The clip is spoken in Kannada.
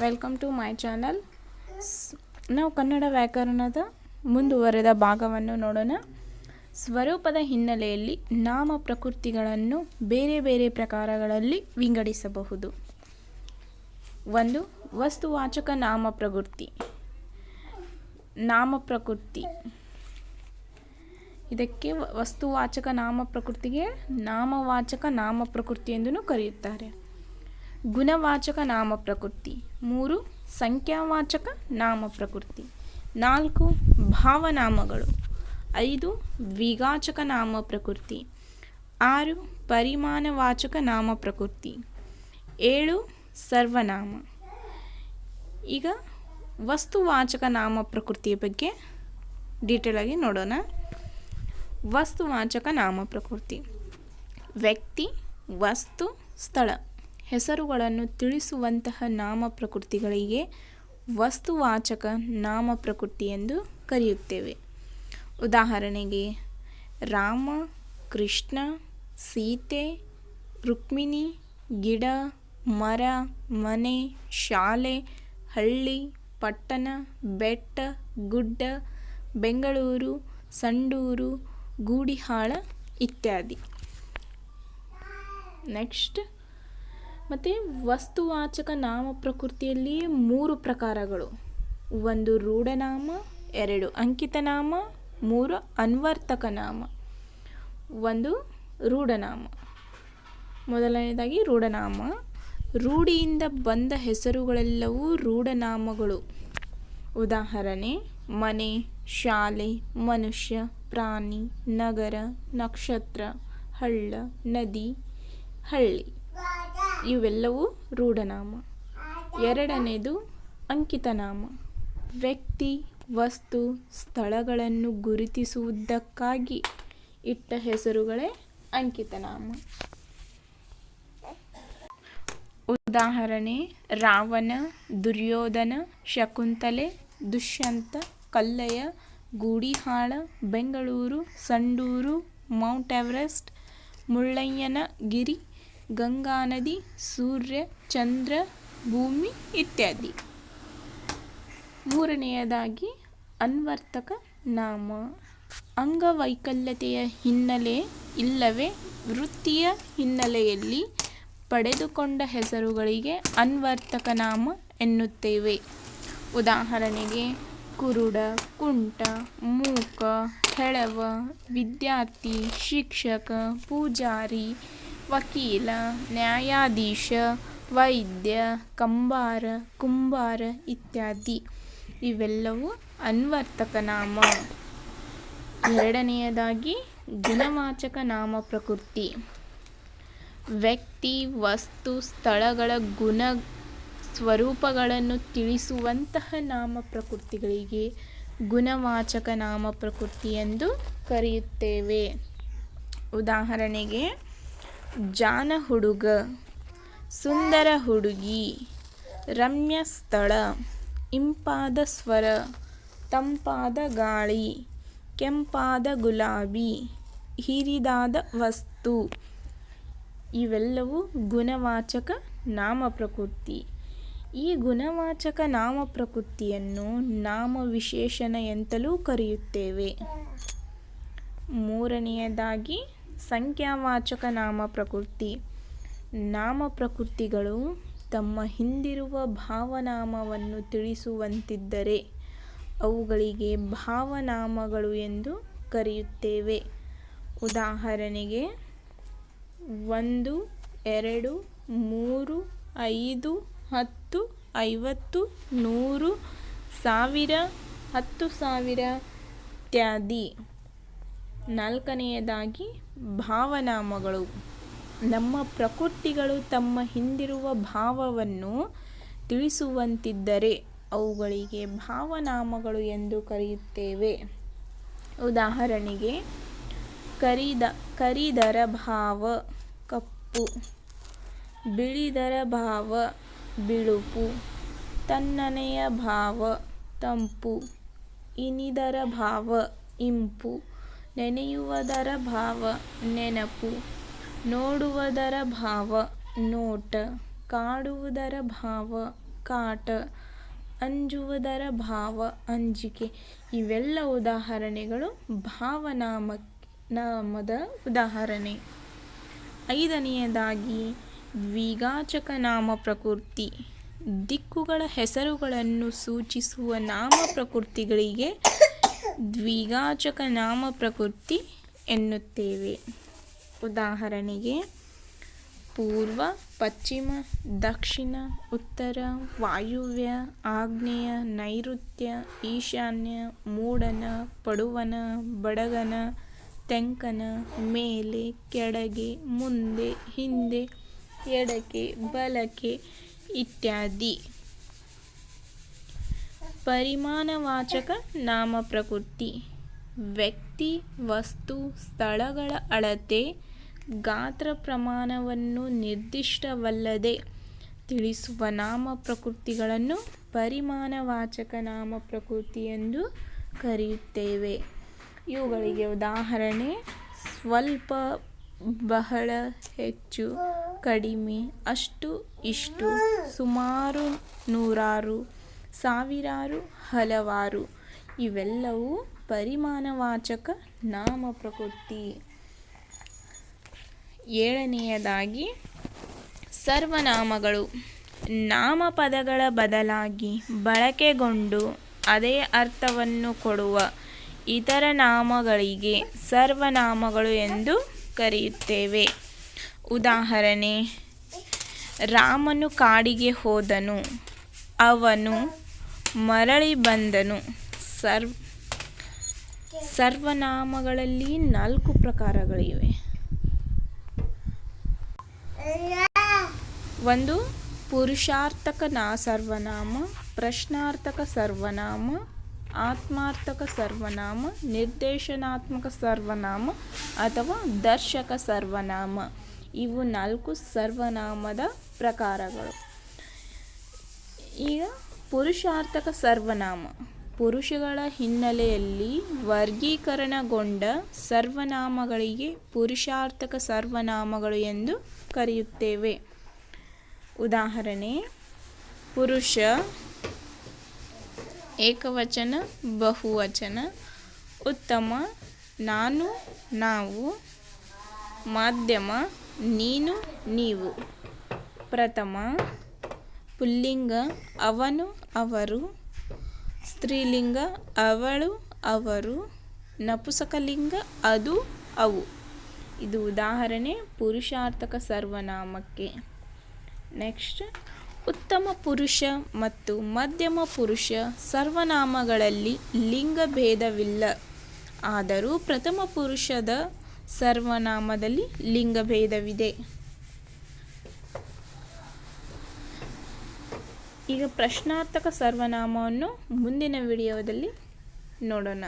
ವೆಲ್ಕಮ್ ಟು ಮೈ ಚಾನಲ್ ನಾವು ಕನ್ನಡ ವ್ಯಾಕರಣದ ಮುಂದುವರೆದ ಭಾಗವನ್ನು ನೋಡೋಣ. ಸ್ವರೂಪದ ಹಿನ್ನೆಲೆಯಲ್ಲಿ ನಾಮ ಪ್ರಕೃತಿಗಳನ್ನು ಬೇರೆ ಬೇರೆ ಪ್ರಕಾರಗಳಲ್ಲಿ ವಿಂಗಡಿಸಬಹುದು. ಒಂದು, ವಸ್ತುವಾಚಕ ನಾಮ ಪ್ರಕೃತಿ. ನಾಮ ಪ್ರಕೃತಿ. ಇದಕ್ಕೆ ವಸ್ತುವಾಚಕ ನಾಮ ಪ್ರಕೃತಿಗೆ ನಾಮವಾಚಕ ನಾಮ ಪ್ರಕೃತಿ ಎಂದೂ ಕರೆಯುತ್ತಾರೆ. ಗುಣವಾಚಕ ನಾಮ ಪ್ರಕೃತಿ. ಮೂರು, ಸಂಖ್ಯಾವಾಚಕ ನಾಮ ಪ್ರಕೃತಿ. ನಾಲ್ಕು, ಭಾವನಾಮಗಳು. ಐದು ವಿಗಾಚಕ ನಾಮ ಪ್ರಕೃತಿ. ಆರು, ಪರಿಮಾಣವಾಚಕ ನಾಮ ಪ್ರಕೃತಿ. ಏಳು, ಸರ್ವನಾಮ. ಈಗ ವಸ್ತುವಾಚಕ ನಾಮ ಪ್ರಕೃತಿಯ ಬಗ್ಗೆ ಡೀಟೇಲ್ ಆಗಿ ನೋಡೋಣ. ವಸ್ತುವಾಚಕ ನಾಮ ಪ್ರಕೃತಿ. ವ್ಯಕ್ತಿ, ವಸ್ತು, ಸ್ಥಳ. ಹೆಸರುಗಳನ್ನು ತಿಳಿಸುವಂತಹ ನಾಮ ಪ್ರಕೃತಿಗಳಿಗೆ ವಸ್ತುವಾಚಕ ನಾಮ ಪ್ರಕೃತಿ ಎಂದು ಕರೆಯುತ್ತೇವೆ. ಉದಾಹರಣೆಗೆ, ರಾಮ, ಕೃಷ್ಣ, ಸೀತೆ, ರುಕ್ಮಿಣಿ, ಗಿಡ, ಮರ, ಮನೆ, ಶಾಲೆ, ಹಳ್ಳಿ, ಪಟ್ಟಣ, ಬೆಟ್ಟ, ಗುಡ್ಡ, ಬೆಂಗಳೂರು, ಸಂಡೂರು, ಗೂಡಿಹಾಳ ಇತ್ಯಾದಿ. ನೆಕ್ಸ್ಟ್ ಮತ್ತು ವಸ್ತುವಾಚಕ ನಾಮ ಪ್ರಕೃತಿಯಲ್ಲಿ ಮೂರು ಪ್ರಕಾರಗಳು. ಒಂದು ರೂಢನಾಮ, ಎರಡು ಅಂಕಿತನಾಮ, ಮೂರು ಅನ್ವರ್ತಕ ನಾಮ ಒಂದು ರೂಢನಾಮ. ಮೊದಲನೇದಾಗಿ ರೂಢನಾಮ. ರೂಢಿಯಿಂದ ಬಂದ ಹೆಸರುಗಳೆಲ್ಲವೂ ರೂಢನಾಮಗಳು. ಉದಾಹರಣೆ, ಮನೆ, ಶಾಲೆ, ಮನುಷ್ಯ, ಪ್ರಾಣಿ, ನಗರ, ನಕ್ಷತ್ರ, ಹಳ್ಳ, ನದಿ, ಹಳ್ಳಿ. ಇವೆಲ್ಲವೂ ರೂಢನಾಮ. ಎರಡನೇದು ಅಂಕಿತನಾಮ. ವ್ಯಕ್ತಿ, ವಸ್ತು, ಸ್ಥಳಗಳನ್ನು ಗುರುತಿಸುವುದಕ್ಕಾಗಿ ಇಟ್ಟ ಹೆಸರುಗಳೇ ಅಂಕಿತನಾಮ. ಉದಾಹರಣೆ, ರಾವಣ, ದುರ್ಯೋಧನ, ಶಕುಂತಲೆ, ದುಷ್ಯಂತ, ಕಲ್ಲಯ್ಯ, ಗೂಡಿಹಾಳ, ಬೆಂಗಳೂರು, ಸಂಡೂರು, ಮೌಂಟ್ ಎವರೆಸ್ಟ್, ಮುಳ್ಳಯ್ಯನಗಿರಿ ಗಂಗಾ ನದಿ, ಸೂರ್ಯ, ಚಂದ್ರ, ಭೂಮಿ ಇತ್ಯಾದಿ. ಮೂರನೆಯದಾಗಿ ಅನ್ವರ್ತಕ ನಾಮ. ಅಂಗವೈಕಲ್ಯತೆಯ ಹಿನ್ನೆಲೆ ಇಲ್ಲವೇ ವೃತ್ತಿಯ ಹಿನ್ನೆಲೆಯಲ್ಲಿ ಪಡೆದುಕೊಂಡ ಹೆಸರುಗಳಿಗೆ ಅನ್ವರ್ತಕ ನಾಮ ಎನ್ನುತ್ತೇವೆ. ಉದಾಹರಣೆಗೆ, ಕುರುಡ, ಕುಂಟ, ಮೂಕ, ಹೆಳವ, ವಿದ್ಯಾರ್ಥಿ, ಶಿಕ್ಷಕ, ಪೂಜಾರಿ ವಕೀಲ, ನ್ಯಾಯಾಧೀಶ, ವೈದ್ಯ, ಕಂಬಾರ, ಕುಂಬಾರ ಇತ್ಯಾದಿ. ಇವೆಲ್ಲವೂ ಅನ್ವರ್ತಕ ನಾಮ. ಎರಡನೆಯದಾಗಿ ಗುಣವಾಚಕ ನಾಮ ಪ್ರಕೃತಿ. ವ್ಯಕ್ತಿ, ವಸ್ತು, ಸ್ಥಳಗಳ ಗುಣ ಸ್ವರೂಪಗಳನ್ನು ತಿಳಿಸುವಂತಹ ನಾಮ ಪ್ರಕೃತಿಗಳಿಗೆ ಗುಣವಾಚಕ ನಾಮ ಪ್ರಕೃತಿ ಎಂದು ಕರೆಯುತ್ತೇವೆ. ಉದಾಹರಣೆಗೆ ಜಾನ ಹುಡುಗ, ಸುಂದರ ಹುಡುಗಿ, ರಮ್ಯ ಸ್ಥಳ, ಇಂಪಾದ ಸ್ವರ, ತಂಪಾದ ಗಾಳಿ, ಕೆಂಪಾದ ಗುಲಾಬಿ, ಹಿರಿದಾದ ವಸ್ತು. ಇವೆಲ್ಲವೂ ಗುಣವಾಚಕ ನಾಮ ಪ್ರಕೃತಿ ಈ ಗುಣವಾಚಕ ನಾಮ ಪ್ರಕೃತಿಯನ್ನು ನಾಮ ವಿಶೇಷಣ ಎಂತಲೂ ಕರೆಯುತ್ತೇವೆ. ಮೂರನೆಯದಾಗಿ ಸಂಖ್ಯಾವಾಚಕ ನಾಮ ಪ್ರಕೃತಿ. ನಾಮ ಪ್ರಕೃತಿಗಳು ತಮ್ಮ ಹಿಂದಿರುವ ಭಾವನಾಮವನ್ನು ತಿಳಿಸುವಂತಿದ್ದರೆ ಅವುಗಳಿಗೆ ಭಾವನಾಮಗಳು ಎಂದು ಕರೆಯುತ್ತೇವೆ. ಉದಾಹರಣೆಗೆ, ಒಂದು, ಎರಡು, ಮೂರು, ಐದು, ಹತ್ತು, ಐವತ್ತು, ನೂರು, ಸಾವಿರ, ಹತ್ತು ಸಾವಿರ ಇತ್ಯಾದಿ. ನಾಲ್ಕನೆಯದಾಗಿ ಭಾವನಾಮಗಳು. ನಮ್ಮ ಪ್ರಕೃತಿಗಳು ತಮ್ಮ ಹಿಂದಿರುವ ಭಾವವನ್ನು ತಿಳಿಸುವಂತಿದ್ದರೆ ಅವುಗಳಿಗೆ ಭಾವನಾಮಗಳು ಎಂದು ಕರೆಯುತ್ತೇವೆ. ಉದಾಹರಣೆಗೆ, ಕರಿದ, ಕರಿದರ ಭಾವ, ಕಪ್ಪು. ಬಿಳಿದರ ಭಾವ, ಬಿಳುಪು. ತನ್ನನೆಯ ಭಾವ, ತಂಪು. ಇನಿದರ ಭಾವ, ಇಂಪು. ನೆನೆಯುವುದರ ಭಾವ ನೆನಪು, ನೋಡುವುದರ ಭಾವ ನೋಟ, ಕಾಡುವುದರ ಭಾವ ಕಾಟ, ಅಂಜುವುದರ ಭಾವ ಅಂಜಿಕೆ. ಇವೆಲ್ಲ ಉದಾಹರಣೆಗಳು ಭಾವನಾಮ ನಾಮದ ಉದಾಹರಣೆ. ಐದನೆಯದಾಗಿ ದ್ವಿಗಾಚಕ ನಾಮ ಪ್ರಕೃತಿ. ದಿಕ್ಕುಗಳ ಹೆಸರುಗಳನ್ನು ಸೂಚಿಸುವ ನಾಮ ಪ್ರಕೃತಿಗಳಿಗೆ ದ್ವಿಗಾಚಕ ನಾಮ ಪ್ರಕೃತಿ ಎನ್ನುತ್ತೇವೆ. ಉದಾಹರಣೆಗೆ, ಪೂರ್ವ, ಪಶ್ಚಿಮ, ದಕ್ಷಿಣ, ಉತ್ತರ, ವಾಯುವ್ಯ, ಆಗ್ನೇಯ, ನೈಋತ್ಯ, ಈಶಾನ್ಯ ಮೂಡನ ಪಡುವನ ಬಡಗನ ತೆಂಕನ ಮೇಲೆ, ಕೆಳಗೆ, ಮುಂದೆ, ಹಿಂದೆ, ಎಡಕ್ಕೆ, ಬಲಕ್ಕೆ ಇತ್ಯಾದಿ. ಪರಿಮಾಣವಾಚಕ ನಾಮ ಪ್ರಕೃತಿ ವ್ಯಕ್ತಿ, ವಸ್ತು, ಸ್ಥಳಗಳ ಅಳತೆ, ಗಾತ್ರ ಪ್ರಮಾಣವನ್ನು ನಿರ್ದಿಷ್ಟವಲ್ಲದೆ ತಿಳಿಸುವ ನಾಮ ಪ್ರಕೃತಿಗಳನ್ನು ಪರಿಮಾಣವಾಚಕ ನಾಮ ಪ್ರಕೃತಿ ಎಂದು ಕರೆಯುತ್ತೇವೆ. ಇವುಗಳಿಗೆ ಉದಾಹರಣೆ, ಸ್ವಲ್ಪ ಬಹಳ ಹೆಚ್ಚು, ಕಡಿಮೆ, ಅಷ್ಟು ಇಷ್ಟು, ಸುಮಾರು ನೂರಾರು ಸಾವಿರಾರು ಹಲವಾರು. ಇವೆಲ್ಲವೂ ಪರಿಮಾಣವಾಚಕ ನಾಮ ಪ್ರಕೃತಿ ಏಳನೆಯದಾಗಿ, ಸರ್ವನಾಮಗಳು. ನಾಮಪದಗಳ ಬದಲಾಗಿ ಬಳಕೆಗೊಂಡು ಅದೇ ಅರ್ಥವನ್ನು ಕೊಡುವ ಇತರ ನಾಮಗಳಿಗೆ ಸರ್ವನಾಮಗಳು ಎಂದು ಕರೆಯುತ್ತೇವೆ. ಉದಾಹರಣೆ, ರಾಮನು ಕಾಡಿಗೆ ಹೋದನು. ಅವನು ಮರಳಿ ಬಂದನು. ಸರ್ವ, ಸರ್ವನಾಮಗಳಲ್ಲಿ ನಾಲ್ಕು ಪ್ರಕಾರಗಳಿವೆ. ಒಂದು, ಪುರುಷಾರ್ಥಕ ನಾ ಸರ್ವನಾಮ, ಪ್ರಶ್ನಾರ್ಥಕ ಸರ್ವನಾಮ, ಆತ್ಮಾರ್ಥಕ ಸರ್ವನಾಮ, ನಿರ್ದೇಶನಾತ್ಮಕ ಸರ್ವನಾಮ ಅಥವಾ ದರ್ಶಕ ಸರ್ವನಾಮ. ಇವು ನಾಲ್ಕು ಸರ್ವನಾಮದ ಪ್ರಕಾರಗಳು. ಈಗ ಪುರುಷಾರ್ಥಕ ಸರ್ವನಾಮ. ಪುರುಷಗಳ ಹಿನ್ನೆಲೆಯಲ್ಲಿ ವರ್ಗೀಕರಣಗೊಂಡ ಸರ್ವನಾಮಗಳಿಗೆ ಪುರುಷಾರ್ಥಕ ಸರ್ವನಾಮಗಳು ಎಂದು ಕರೆಯುತ್ತೇವೆ. ಉದಾಹರಣೆ, ಪುರುಷ, ಏಕವಚನ, ಬಹುವಚನ, ಉತ್ತಮ, ನಾನು, ನಾವು, ಮಾಧ್ಯಮ, ನೀನು, ನೀವು. ಪ್ರಥಮ ಪುಲ್ಲಿಂಗ ಅವನು ಅವರು, ಸ್ತ್ರೀಲಿಂಗ ಅವಳು ಅವರು, ನಪುಸಕಲಿಂಗ ಅದು ಅವು. ಇದು ಉದಾಹರಣೆ ಪುರುಷಾರ್ಥಕ ಸರ್ವನಾಮಕ್ಕೆ. ನೆಕ್ಸ್ಟ್, ಉತ್ತಮ ಪುರುಷ ಮತ್ತು ಮಧ್ಯಮ ಪುರುಷ ಸರ್ವನಾಮಗಳಲ್ಲಿ ಲಿಂಗಭೇದವಿಲ್ಲ ಆದರೂ ಪ್ರಥಮ ಪುರುಷದ ಸರ್ವನಾಮದಲ್ಲಿ ಲಿಂಗ ಈಗ ಪ್ರಶ್ನಾರ್ಥಕ ಸರ್ವನಾಮವನ್ನು ಮುಂದಿನ ವಿಡಿಯೋದಲ್ಲಿ ನೋಡೋಣ.